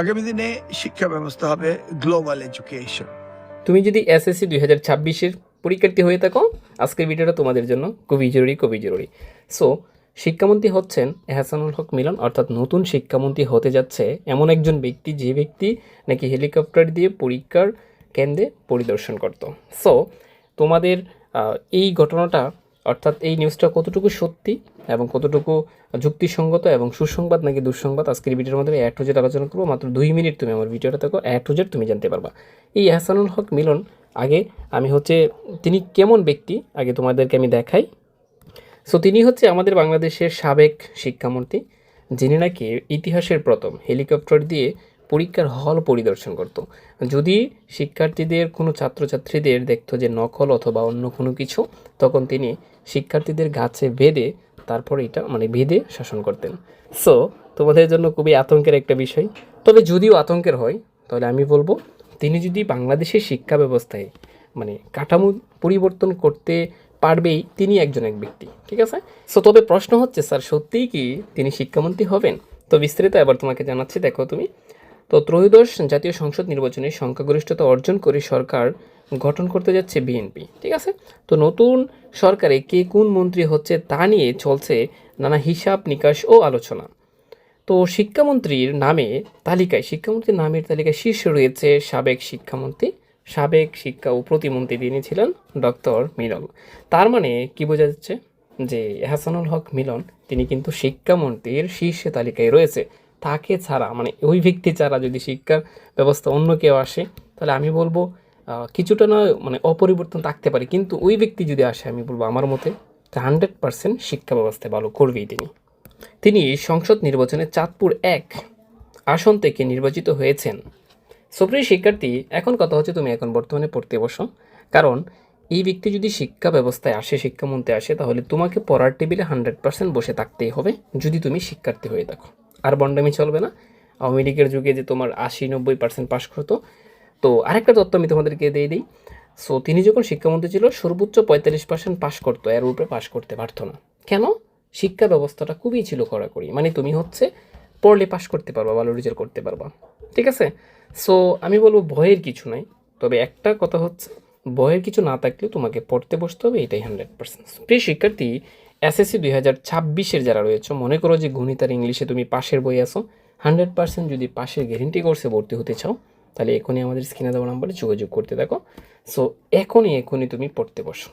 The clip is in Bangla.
আগামী দিনে শিক্ষা ব্যবস্থা হবে গ্লোবাল এডুকেশন তুমি যদি এসএসসি দুই হাজার ছাব্বিশের পরীক্ষার্থী হয়ে থাকো, আজকের ভিডিওটা তোমাদের জন্য খুবই জরুরি খুবই জরুরি। সো শিক্ষামন্ত্রী হচ্ছেন এহসানুল হক মিলন, অর্থাৎ নতুন শিক্ষামন্ত্রী হতে যাচ্ছে এমন একজন ব্যক্তি, যে ব্যক্তি নাকি হেলিকপ্টার দিয়ে পরীক্ষার কেন্দ্রে পরিদর্শন করত। সো তোমাদের এই ঘটনাটা অর্থাৎ এই নিউজটা কতটুকু সত্যি এবং কতটুকু যুক্তিসঙ্গত এবং সুসংবাদ নাকি দুঃসংবাদ আজকের ভিডিওর মাধ্যমে অ্যাড টু আলোচনা করব। মাত্র দুই মিনিট তুমি আমার ভিডিওটা দেখো অ্যাড টু তুমি জানতে পারবা। এই এহসানুল হক মিলন, আগে আমি হচ্ছে, তিনি কেমন ব্যক্তি? আগে তোমাদেরকে আমি দেখাই। সো তিনি হচ্ছে আমাদের বাংলাদেশের সাবেক শিক্ষামন্ত্রী, যিনি নাকি ইতিহাসের প্রথম হেলিকপ্টার দিয়ে পরীক্ষার হল পরিদর্শন করত। যদি শিক্ষার্থীদের কোনো ছাত্রছাত্রীদের দেখতো যে নকল অথবা অন্য কোনো কিছু, তখন তিনি শিক্ষার্থীদের গাছে বেঁধে তারপর এটা মানে বেঁধে শাসন করতেন। সো তোমাদের জন্য খুবই আতঙ্কের একটা বিষয়। তবে যদিও আতঙ্কের হয়, তাহলে আমি বলব, তিনি যদি বাংলাদেশের শিক্ষা ব্যবস্থায় মানে কাঠামো পরিবর্তন করতে পারবেই, তিনি একজন এক ব্যক্তি, ঠিক আছে? সো তবে প্রশ্ন হচ্ছে, স্যার, সত্যিই কি তিনি শিক্ষামন্ত্রী হবেন? তো বিস্তারিত এবার তোমাকে জানাচ্ছি, দেখো তুমি। তো ত্রয়োদশ জাতীয় সংসদ নির্বাচনে সংখ্যাগরিষ্ঠতা অর্জন করে সরকার গঠন করতে যাচ্ছে বিএনপি, ঠিক আছে? তো নতুন সরকারে কে কোন মন্ত্রী হচ্ছে তা নিয়ে চলছে নানা হিসাব নিকাশ ও আলোচনা। তো শিক্ষামন্ত্রীর নামে তালিকায়, শিক্ষামন্ত্রীর নামের তালিকায় শীর্ষে রয়েছে সাবেক শিক্ষামন্ত্রী, সাবেক শিক্ষা ও প্রতিমন্ত্রী তিনি ছিলেন ডক্টর মিলন। তার মানে কি বোঝা যাচ্ছে? যে হাসানুল হক মিলন, তিনি কিন্তু শিক্ষামন্ত্রীর শীর্ষে তালিকায় রয়েছে। তাকে ছাড়া মানে ওই ব্যক্তি ছাড়া যদি শিক্ষার ব্যবস্থা অন্য কেউ আসে, তাহলে আমি বলব কিছুটা না মানে অপরিবর্তন থাকতে পারে। কিন্তু ওই ব্যক্তি যদি আসে, আমি বলব আমার মতে হান্ড্রেড পার্সেন্ট শিক্ষা ব্যবস্থায় ভালো করবেই তিনি। তিনি সংসদ নির্বাচনে চাঁদপুর এক আসন থেকে নির্বাচিত হয়েছেন। সুপ্রিয় শিক্ষার্থী, এখন কথা হচ্ছে তুমি এখন বর্তমানে পড়তে বসো। কারণ এই ব্যক্তি যদি শিক্ষা ব্যবস্থায় আসে, শিক্ষামন্ত্রী আসে, তাহলে তোমাকে পড়ার টেবিলে হান্ড্রেড পার্সেন্ট বসে থাকতেই হবে, যদি তুমি শিক্ষার্থী হয়ে থাকো। আর বন্ডামি চলবে না। আওয়ামী লীগের যুগে যে তোমার আশি নব্বই পার্সেন্ট পাশ করতো। তো আরেকটা তথ্য আমি তোমাদেরকে দিয়ে দিই। সো তিনি যখন শিক্ষামন্ত্রী ছিল, সর্বোচ্চ পঁয়তাল্লিশ পার্সেন্ট পাশ করতো। এর উপরে পাশ করতে পারতো না। কেন? শিক্ষা ব্যবস্থাটা খুবই ছিল কড়াকড়ি। মানে তুমি হচ্ছে পড়লে পাশ করতে পারবা, ভালো রেজাল্ট করতে পারবা। ঠিক আছে? সো আমি বলব ভয়ের কিছু নাই। তবে একটা কথা হচ্ছে, ভয়ের কিছু না থাকলেও তোমাকে পড়তে বসতে হবে, এটাই হান্ড্রেড পার্সেন্ট প্রিয় শিক্ষার্থী এসএসসি দুই হাজার ছাব্বিশের যারা রয়েছে, মনে করো যে গণিত আর ইংলিশে তুমি পাশের বই আসো হান্ড্রেড পার্সেন্ট যদি পাশের গ্যারেন্টি কোর্সে ভর্তি হতে চাও, তাহলে এখনই আমাদের স্ক্রিনে দেওয়া নাম্বারে যোগাযোগ করতে দেখো সো এখনই এখনই তুমি পড়তে বসো।